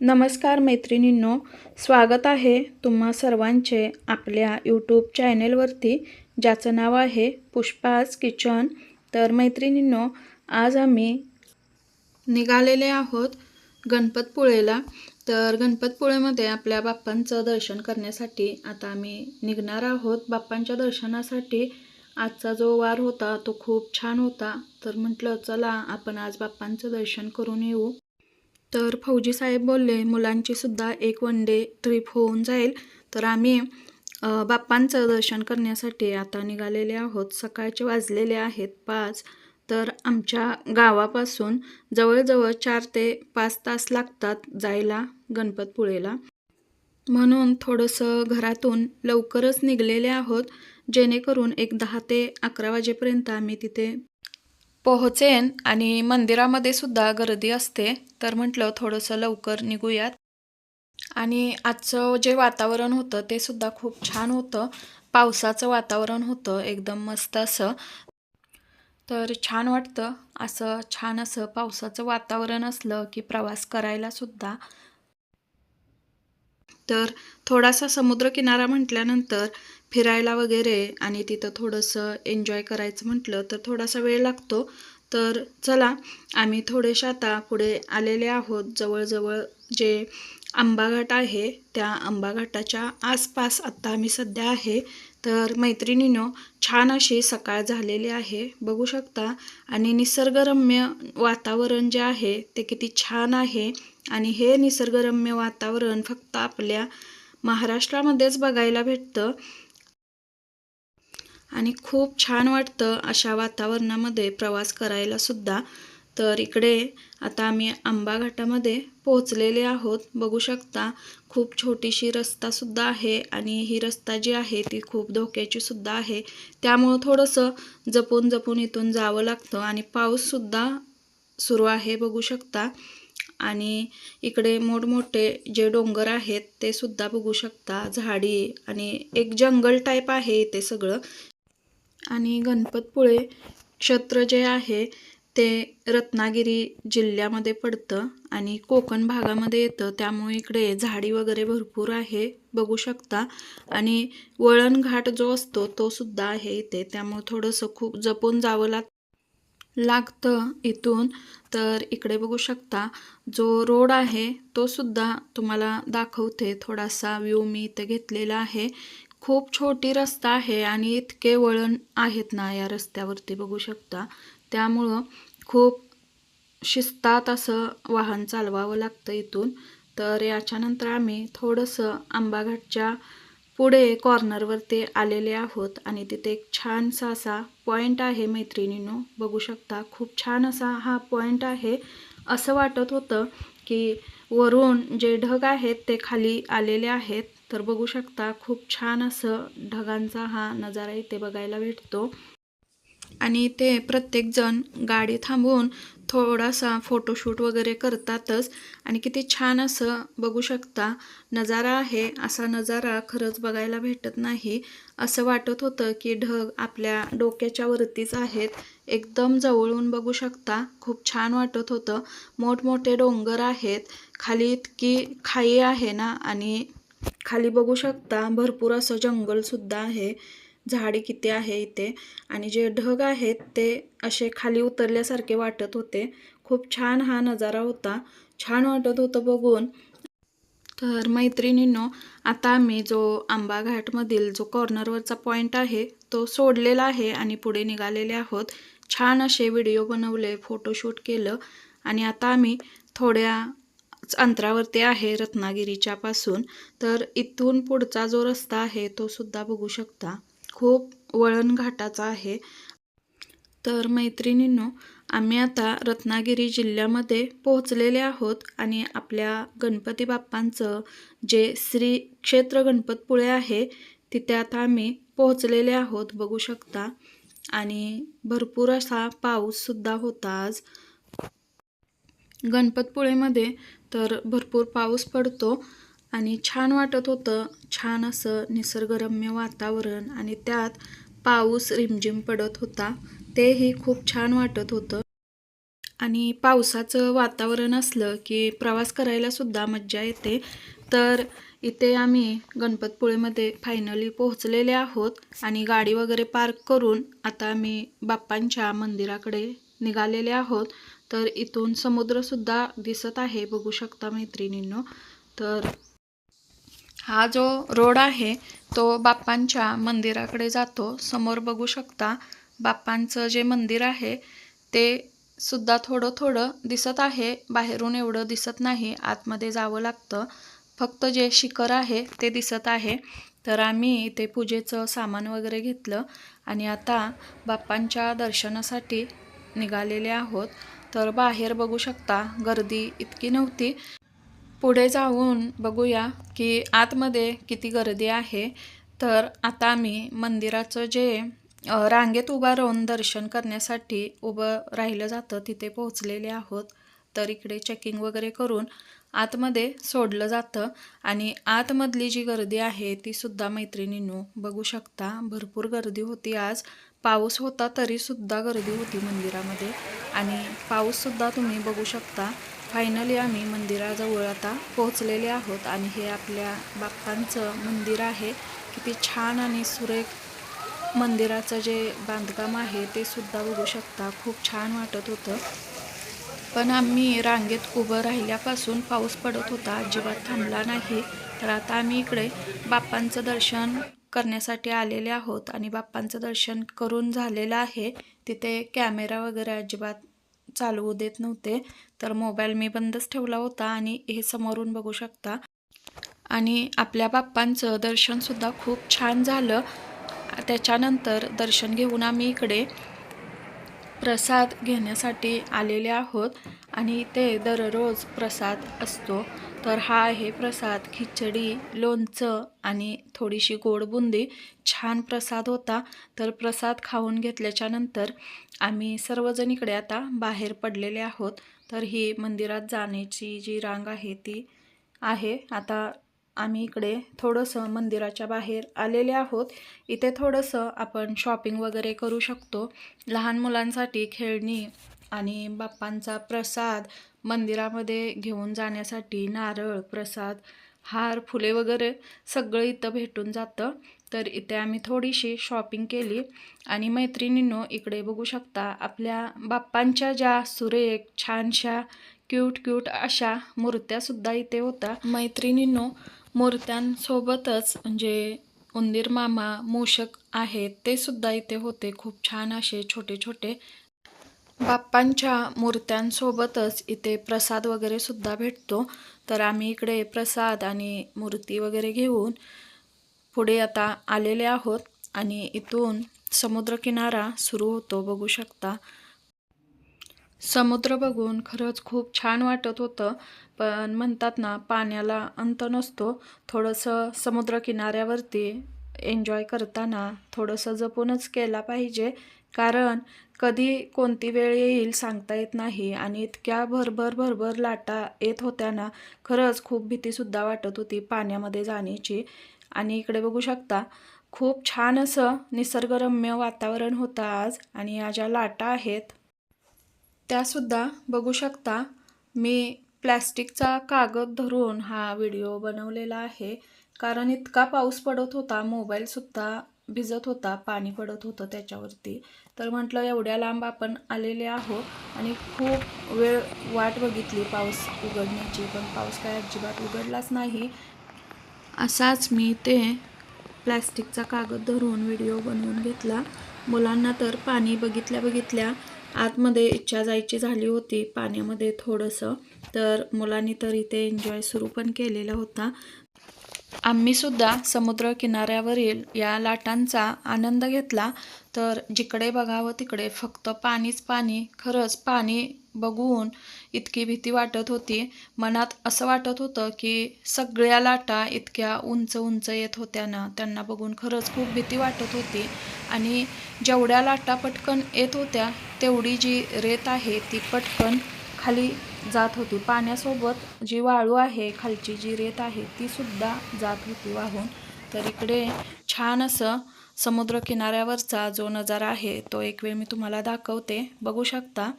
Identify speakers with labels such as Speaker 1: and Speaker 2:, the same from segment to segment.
Speaker 1: नमस्कार मैत्रिणींनो स्वागत आहे तुम्हा सर्वांचे आपल्या यूट्यूब चॅनेलवरती ज्याचं नाव आहे पुष्पाज किचन. तर मैत्रिणींनो आज आम्ही निघालेले आहोत गणपतपुळेला. तर गणपतपुळेमध्ये आपल्या बाप्पांचं दर्शन करण्यासाठी आता आम्ही निघणार आहोत. बाप्पांच्या दर्शनासाठी आजचा जो वार होता तो खूप छान होता. तर म्हटलं चला आपण आज बाप्पांचं दर्शन करून येऊ. तर फौजी साहेब बोलले मुलांची सुद्धा एक वन डे ट्रिप होऊन जाईल. तर आम्ही बाप्पांचं दर्शन करण्यासाठी आता निघालेले आहोत. सकाळचे वाजलेले आहेत पाच. तर आमच्या गावापासून जवळजवळ चार ते पाच तास लागतात जायला गणपतपुळेला. म्हणून थोडंसं घरातून लवकरच निघलेले आहोत. जेणेकरून एक दहा ते अकरा वाजेपर्यंत आम्ही तिथे पोहोचेन आणि मंदिरामध्ये सुद्धा गर्दी असते. तर म्हटलं थोडंसं लवकर निघूयात. आणि आजचं जे वातावरण होतं ते सुद्धा खूप छान होतं. पावसाचं वातावरण होतं एकदम मस्त असं. तर छान वाटतं. असं छान असं पावसाचं वातावरण असलं की प्रवास करायला सुद्धा. तर थोडासा समुद्रकिनारा म्हटल्यानंतर फिरायला वगैरे आणि तिथं थोडंसं एन्जॉय करायचं म्हटलं तर थोडासा वेळ लागतो. तर चला आम्ही थोडेसे आता पुढे आलेले आहोत. जवळजवळ जे आंबाघाट आहे त्या आंबाघाटाच्या आसपास आत्ता आम्ही सध्या आहे. तर मैत्रिणीनो छान अशी सकाळ झालेली आहे. बघू शकता. आणि निसर्गरम्य वातावरण जे आहे ते किती छान आहे. आणि हे निसर्गरम्य वातावरण फक्त आपल्या महाराष्ट्रामध्येच बघायला भेटतं. आणि खूप छान वाटतं अशा वातावरणामध्ये प्रवास करायला सुद्धा. तर इकडे आता आम्ही आंबा घाटामध्ये पोहोचलेले आहोत. बघू शकता खूप छोटीशी रस्तासुद्धा आहे आणि ही रस्ता जी आहे ती खूप धोक्याची सुद्धा आहे. त्यामुळं थोडंसं जपून जपून इथून जावं लागतं आणि पाऊससुद्धा सुरू आहे बघू शकता. आणि इकडे मोठमोठे जे डोंगर आहेत ते सुद्धा बघू शकता. झाडी आणि एक जंगल टाईप आहे इथे सगळं. आणि गणपतपुळे क्षेत्र जे आहे ते रत्नागिरी जिल्ह्यामध्ये पडतं आणि कोकण भागामध्ये येतं. त्यामुळे इकडे झाडी वगैरे भरपूर आहे बघू शकता. आणि वळण घाट जो असतो तो सुद्धा आहे इथे. त्यामुळे थोडंसं खूप जपून जावं लाग लागतं इथून. तर इकडे बघू शकता जो रोड आहे तो सुद्धा तुम्हाला दाखवते. थोडासा व्ह्यू मी इथे घेतलेला आहे. खूप छोटी रस्ता आहे आणि इतके वळण आहेत ना या रस्त्यावरती बघू शकता. त्यामुळं खूप शिस्तात असं वाहन चालवावं लागतं इथून. तर याच्यानंतर आम्ही थोडंसं आंबाघाटच्या पुढे कॉर्नरवरती आलेले आहोत आणि तिथे एक छानसा असा पॉईंट आहे मैत्रिणींनो. बघू शकता खूप छान असा हा पॉईंट आहे. असं वाटत होतं की वरून जे ढग आहेत ते खाली आलेले आहेत. तर बघू शकता खूप छान असं ढगांचा हा नजारा इथे बघायला भेटतो. आणि ते प्रत्येकजण गाडी थांबवून थोडासा फोटोशूट वगैरे करतातच. आणि किती छान असं बघू शकता नजारा आहे. असा नजारा खरंच बघायला भेटत नाही. असं वाटत होतं की ढग आपल्या डोक्याच्या वरतीच आहेत. एकदम जवळून बघू शकता खूप छान वाटत होतं. मोठमोठे डोंगर आहेत. खाली इतकी खाई आहे ना आणि खाली बघू शकता भरपूर असं जंगलसुद्धा आहे. झाडे किती आहे इथे? आणि जे ढग आहेत ते असे खाली उतरल्यासारखे वाटत होते. खूप छान हा नजारा होता. छान वाटत होतं बघून. तर मैत्रिणींनो आता आम्ही जो आंबा घाटमधील जो कॉर्नरवरचा पॉईंट आहे तो सोडलेला आहे आणि पुढे निघालेले आहोत. छान असे व्हिडिओ बनवले फोटोशूट केलं. आणि आता आम्ही थोड्या अंतरावरती आहे रत्नागिरीच्या पासून. तर इथून पुढचा जो रस्ता आहे तो सुद्धा बघू शकता. खूप वळण घाटाचा आहे. तर मैत्रिणींनो आम्ही आता रत्नागिरी जिल्ह्यामध्ये पोहोचलेले आहोत आणि आपल्या गणपती बाप्पांचं जे श्री क्षेत्र गणपतपुळे आहे तिथे आता आम्ही पोहोचलेले आहोत बघू शकता. आणि भरपूर असा पाऊससुद्धा होता आज. गणपतपुळेमध्ये तर भरपूर पाऊस पडतो आणि छान वाटत होतं. छान असं निसर्गरम्य वातावरण आणि त्यात पाऊस रिमझिम पडत होता. तेही खूप छान वाटत होतं. आणि पावसाचं वातावरण असलं की प्रवास करायला सुद्धा मज्जा येते. तर इथे आम्ही गणपतपुळेमध्ये फायनली पोहोचलेले आहोत आणि गाडी वगैरे पार्क करून आता आम्ही बाप्पांच्या मंदिराकडे निघालेले आहोत. तर इथून समुद्रसुद्धा दिसत आहे बघू शकता मैत्रिणींनो. तर हा जो रोड आहे तो बाप्पांच्या मंदिराकडे जातो. समोर बघू शकता बाप्पांचं जे मंदिर आहे ते सुद्धा थोडं थोडं दिसत आहे. बाहेरून एवढं दिसत नाही आतमध्ये जावं लागतं. फक्त जे शिखर आहे ते दिसत आहे. तर आम्ही इथे पूजेचं सामान वगैरे घेतलं आणि आता बाप्पांच्या दर्शनासाठी निघालेले आहोत. तर बाहेर बघू शकता गर्दी इतकी नव्हती. पुढे जाऊन बघूया की आतमध्ये किती गर्दी आहे. तर आता आम्ही मंदिराचं जे रांगेत उभा राहून दर्शन करण्यासाठी उभं राहिलं जातं तिथे पोहोचलेले आहोत. तर इकडे चेकिंग वगैरे करून आतमध्ये सोडलं जातं. आणि आतमधली जी गर्दी आहे ती सुद्धा मैत्रिणींनो बघू शकता. भरपूर गर्दी होती आज. पाऊस होता तरीसुद्धा गर्दी होती मंदिरामध्ये. आणि पाऊससुद्धा तुम्ही बघू शकता. फायनली आम्ही मंदिराजवळ आता पोहोचलेले आहोत आणि हे आपल्या बाप्पांचं मंदिर आहे. किती छान आणि सुरेख मंदिराचं जे बांधकाम आहे ते सुद्धा बघू शकता. खूप छान वाटत होतं. पण आम्ही रांगेत उभं राहिल्यापासून पाऊस पडत होता. अजिबात थांबला नाही. तर आता आम्ही इकडे बाप्पांचं दर्शन करण्यासाठी आलेले आहोत आणि बाप्पांचं दर्शन करून झालेलं आहे. तिथे कॅमेरा वगैरे अजिबात चालवू देत नव्हते तर मोबाईल मी बंदच ठेवला होता आणि हे समोरून बघू शकता. आणि आपल्या बाप्पांचं दर्शनसुद्धा खूप छान झालं. त्याच्यानंतर दर्शन घेऊन आम्ही इकडे प्रसाद घेण्यासाठी आलेले आहोत आणि ते दररोज प्रसाद असतो. तर हा आहे प्रसाद. खिचडी लोणचं आणि थोडीशी गोड बुंदी. छान प्रसाद होता तर प्रसाद खाऊन घेतल्याच्या नंतर आम्ही सर्वजण इकडे आता बाहेर पडलेले आहोत. तर ही मंदिरात जाण्याची जी रांग आहे ती आहे. आता आम्ही इकडे थोडंसं मंदिराच्या बाहेर आलेले आहोत. इथे थोडंसं आपण शॉपिंग वगैरे करू शकतो. लहान मुलांसाठी खेळणी आणि बाप्पांचा प्रसाद मंदिरामध्ये घेऊन जाण्यासाठी नारळ प्रसाद हार फुले वगैरे सगळं इथं भेटून जातं. तर इथे आम्ही थोडीशी शॉपिंग केली आणि मैत्रिणींनो इकडे बघू शकता आपल्या बाप्पांच्या ज्या सुरेख छानशा क्यूट क्यूट अशा मूर्त्यासुद्धा इथे होत्या मैत्रिणींनो मूर्त्यांसोबतच म्हणजे उंदीर मामा मूषक आहेत ते सुद्धा इथे होते. खूप छान असे छोटे छोटे बाप्पांच्या मूर्त्यांसोबतच इथे प्रसाद वगैरे सुद्धा भेटतो. तर आम्ही इकडे प्रसाद आणि मूर्ती वगैरे घेऊन पुढे आता आलेले आहोत आणि इथून समुद्रकिनारा सुरू होतो बघू शकता. समुद्र बघून खरंच खूप छान वाटत होतं पण म्हणतात ना पाण्याला अंत नसतो. थोडंसं समुद्रकिनाऱ्यावरती एन्जॉय करताना थोडंसं जपूनच केला पाहिजे. कारण कधी कोणती वेळ येईल सांगता येत नाही आणि इतक्या भरभर भरभर लाटा येत होत्या ना खरंच खूप भीतीसुद्धा वाटत होती पाण्यामध्ये जाण्याची. आणि इकडे बघू शकता खूप छान असं निसर्गरम्य वातावरण होतं आज आणि या ज्या लाटा आहेत त्यासुद्धा बघू शकता. मी प्लॅस्टिकचा कागद धरून हा व्हिडिओ बनवलेला आहे. कारण इतका पाऊस पडत होता मोबाईलसुद्धा भिजत होता पाणी पडत होतं त्याच्यावरती. तर म्हटलं एवढ्या लांब आपण आलेले आहोत आणि खूप वेळ वाट बघितली पाऊस उघडण्याची पण पाऊस काय अजिबात उघडलाच नाही. असाच मी ते प्लॅस्टिकचा कागद धरून व्हिडिओ बनवून घेतला. मुलांना तर पाणी बघितल्या बघितल्या आतमध्ये इच्छा जायची झाली होती पाण्यामध्ये थोडंसं. तर मुलांनी तर इथे एन्जॉय सुरू पण केलेला होता. आम्हीसुद्धा समुद्र किनाऱ्यावरील या लाटांचा आनंद घेतला. तर जिकडे बघावं तिकडे फक्त पाणीच पाणी खरंच पाणी बघून इतकी भीती वाटत होती. मनात असं वाटत होतं की सगळ्या लाटा इतक्या उंच उंच येत होत्या ना त्यांना बघून खरंच खूप भीती वाटत होती. आणि जेवढ्या लाटा पटकन येत होत्या तेवढी जी रेत आहे ती पटकन खाली जात होती. पाण्यासोबत जी वाळू आहे खालची जी रेत आहे ती सुद्धा जात होती वाहून. तर इकडे छान असं समुद्र किनाऱ्यावरचा जो नजारा आहे तो एक वेळ मी तुम्हाला दाखवते. बघू शकता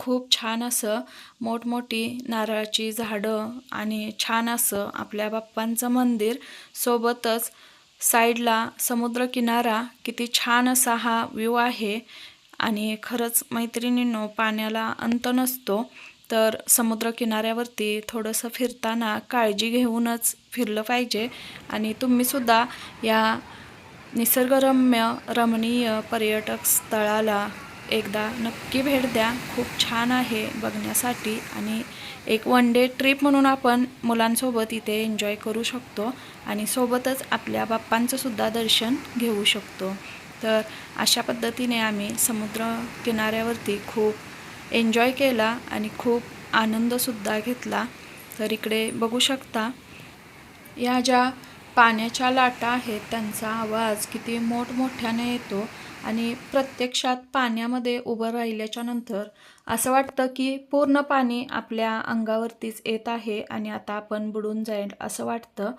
Speaker 1: खूप छान असं मोठमोठी नारळाची झाडं आणि छान असं आपल्या बाप्पांचं मंदिर. सोबतच साईडला समुद्रकिनारा किती छान असा हा व्ह्यू आहे. आणि खरंच मैत्रिणींनो पाण्याला अंत नसतो. तर समुद्रकिनाऱ्यावरती थोडंसं फिरताना काळजी घेऊनच फिरलं पाहिजे. आणि तुम्हीसुद्धा या निसर्गरम्य रमणीय पर्यटक स्थळाला एकदा नक्की भेट द्या. खूप छान आहे बघण्यासाठी. आणि एक वन डे ट्रिप म्हणून आपण मुलांसोबत इथे एन्जॉय करू शकतो. आणि सोबतच आपल्या बाप्पांचंसुद्धा दर्शन घेऊ शकतो. तर अशा पद्धतीने आम्ही समुद्र किनाऱ्यावरती खूप एन्जॉय केला आणि खूप आनंदसुद्धा घेतला. तर इकडे बघू शकता या ज्या पाण्याच्या लाटा आहेत त्यांचा आवाज किती मोठमोठ्याने येतो आणि प्रत्यक्षात पाण्यामध्ये उभं राहिल्याच्या नंतर असं वाटतं की पूर्ण पाणी आपल्या अंगावरतीच येत आहे आणि आता आपण बुडून जाईल असं वाटतं.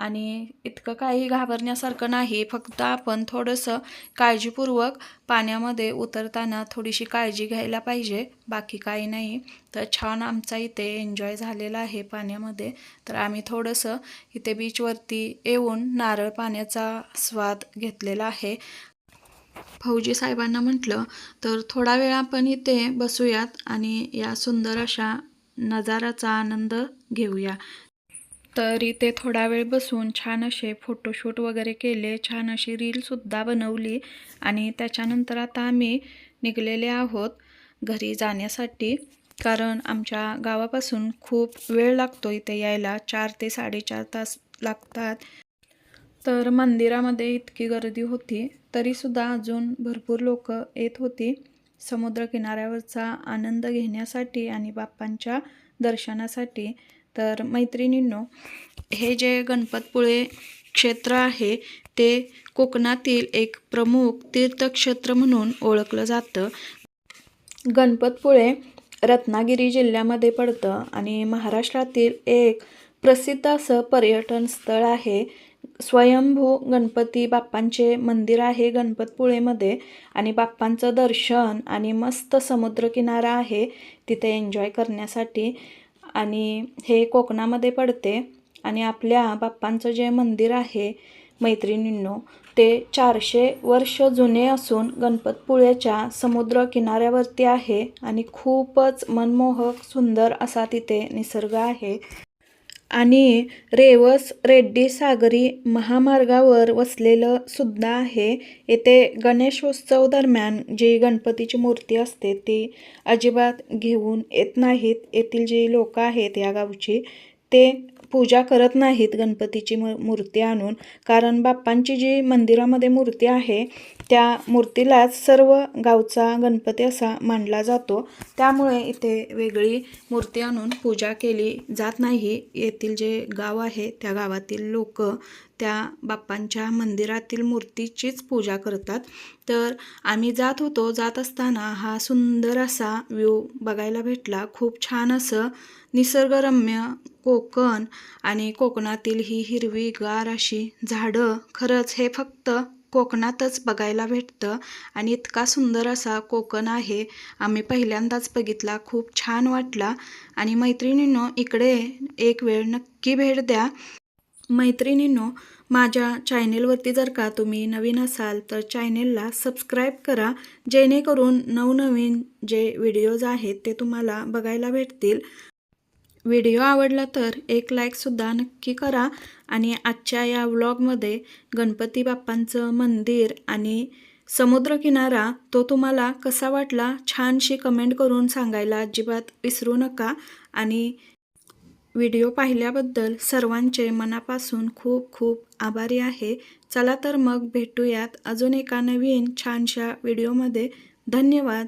Speaker 1: आणि इतकं काही घाबरण्यासारखं नाही. फक्त आपण थोडंसं काळजीपूर्वक पाण्यामध्ये उतरताना थोडीशी काळजी घ्यायला पाहिजे. बाकी काही नाही. तर छान आमचा इथे एन्जॉय झालेला आहे पाण्यामध्ये. तर आम्ही थोडंसं इथे बीचवरती येऊन नारळ पाण्याचा स्वाद घेतलेला आहे. फौजी साहेबांना म्हटलं तर थोडा वेळ आपण इथे बसूयात आणि या सुंदर अशा नजाराचा आनंद घेऊया. तर इथे थोडा वेळ बसून छान असे फोटोशूट वगैरे केले. छान अशी रीलसुद्धा बनवली. आणि त्याच्यानंतर आता आम्ही निघलेले आहोत घरी जाण्यासाठी. कारण आमच्या गावापासून खूप वेळ लागतो इथे यायला. चार ते साडेचार तास लागतात. तर मंदिरामध्ये इतकी गर्दी होती. तरीसुद्धा अजून भरपूर लोक येत होती. समुद्रकिनाऱ्यावरचा आनंद घेण्यासाठी आणि बाप्पांच्या दर्शनासाठी. तर मैत्रिणींनो हे जे गणपतपुळे क्षेत्र आहे ते कोकणातील एक प्रमुख तीर्थक्षेत्र म्हणून ओळखलं जातं. गणपतपुळे रत्नागिरी जिल्ह्यामध्ये पडतं आणि महाराष्ट्रातील एक प्रसिद्ध असं पर्यटन स्थळ आहे. स्वयंभू गणपती बाप्पांचे मंदिर आहे गणपतपुळेमध्ये आणि बाप्पांचं दर्शन आणि मस्त समुद्रकिनारा आहे तिथे एन्जॉय करण्यासाठी. आणि हे कोकणामध्ये पडते. आणि आपल्या बाप्पांचं जे मंदिर आहे मैत्रिणींनो ते चारशे वर्ष जुने असून गणपतपुळ्याच्या समुद्र किनाऱ्यावरती आहे आणि खूपच मनमोहक सुंदर असा तिथे निसर्ग आहे. आणि रेवस रेड्डी सागरी महामार्गावर वसलेलं सुद्धा आहे. येथे गणेशोत्सव दरम्यान जी गणपतीची मूर्ती असते ती अजिबात घेऊन येत नाहीत. येथील जी लोकं आहेत या गावची ते पूजा करत नाहीत गणपतीची म मूर्ती आणून. कारण बाप्पांची जी मंदिरामध्ये मूर्ती आहे त्या मूर्तीलाच सर्व गावचा गणपती असा मानला जातो. त्यामुळे इथे वेगळी मूर्ती आणून पूजा केली जात नाही. येथील जे गाव आहे त्या गावातील लोक त्या बाप्पांच्या मंदिरातील मूर्तीचीच पूजा करतात. तर आम्ही जात होतो. जात असताना हा सुंदर असा व्ह्यू बघायला भेटला. खूप छान असं निसर्गरम्य कोकण आणि कोकणातील ही हिरवीगार अशी झाडं. खरंच हे फक्त कोकणातच बघायला भेटतं आणि इतका सुंदर असा कोकण आहे. आम्ही पहिल्यांदाच बघितला. खूप छान वाटला. आणि मैत्रिणींनो इकडे एक वेळ नक्की भेट द्या. मैत्रिणींनो माझ्या चॅनेलवरती जर का तुम्ही नवीन असाल तर चॅनेलला सबस्क्राईब करा जेणेकरून नवनवीन जे व्हिडिओज आहेत ते तुम्हाला बघायला भेटतील. व्हिडिओ आवडला तर एक लाईकसुद्धा नक्की करा आणि आजच्या या व्लॉगमध्ये गणपती बाप्पांचं मंदिर आणि समुद्रकिनारा तो तुम्हाला कसा वाटला छानशी कमेंट करून सांगायला अजिबात विसरू नका आणि व्हिडिओ पाहिल्याबद्दल सर्वांचे मनापासून खूप खूप आभारी आहे. चला तर मग भेटूयात अजून एका नवीन छानशा व्हिडिओमध्ये. धन्यवाद.